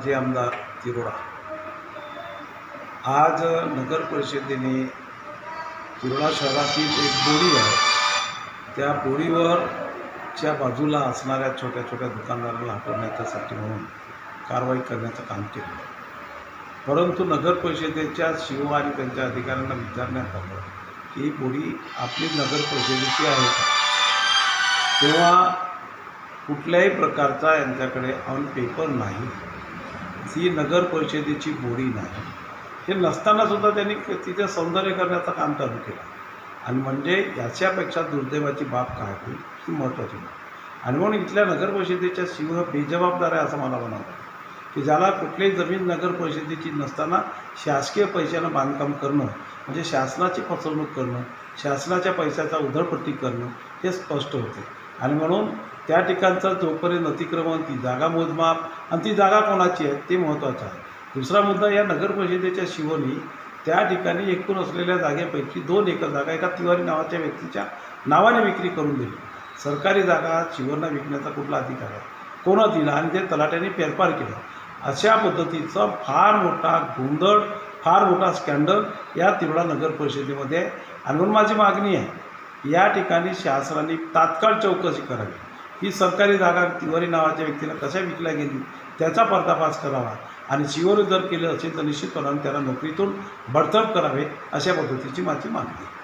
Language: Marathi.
माजी आमदार तिरोडा. आज नगर परिषदेने तिरोडा शहरातील एक बोरी आहे. त्या बोरीवरच्या बाजूला असणाऱ्या छोट्या छोट्या दुकानदारांना हटवण्याच्यासाठी म्हणून कारवाई करण्याचं काम केलं. परंतु नगर परिषदेच्या शिव आणि त्यांच्या अधिकाऱ्यांना विचारण्यात आलं की ही बोरी आपली नगर परिषदेची आहे का? तेव्हा कुठल्याही प्रकारचा यांच्याकडे ऑन पेपर नाही. ही नगर परिषदेची बोडी नाही. हे नसतानासुद्धा त्यांनी तिथे सौंदर्य करण्याचं काम चालू केलं. आणि म्हणजे याच्यापेक्षा दुर्दैवाची बाब काय होईल ही महत्त्वाची बाब. आणि म्हणून इथल्या नगर परिषदेच्या शिव बेजबाबदार आहे असं मला म्हणावं की ज्याला कुठलीही जमीन नगर परिषदेची नसताना शासकीय पैशानं बांधकाम करणं म्हणजे शासनाची फसवणूक करणं शासनाच्या पैशाचा उधळपट्टी करणं हे स्पष्ट होते. आणि म्हणून त्या ठिकाणचं जोपर्यंत अतिक्रमण ती जागा मोजमाप आणि ती जागा कोणाची आहे ते महत्त्वाचं आहे. दुसरा मुद्दा या नगर परिषदेच्या शिवोनी त्या ठिकाणी एकूण असलेल्या जागेपैकी दोन एकर जागा एका तिवारी नावाच्या व्यक्तीच्या नावाने विक्री करून दिली. सरकारी जागा शिवरना विकण्याचा कुठला अधिकार आहे? कोणं दिला आणि ते तलाट्याने फेरफार केलं? अशा पद्धतीचा फार मोठा गोंधळ फार मोठा स्कॅन्डल या तिवडा नगर परिषदेमध्ये आहे. आणि म्हणून माझी मागणी आहे या ठिकाणी शासनाने तात्काळ चौकशी करावी. ही सरकारी जागा तिवारी नावाच्या व्यक्तीला कशा विकल्या गेली त्याचा पर्दाफाश करावा आणि शिवर जर केलं असेल तर निश्चितपणाने त्याला नोकरीतून बडतर्फ करावे अशा पद्धतीची माझी मागणी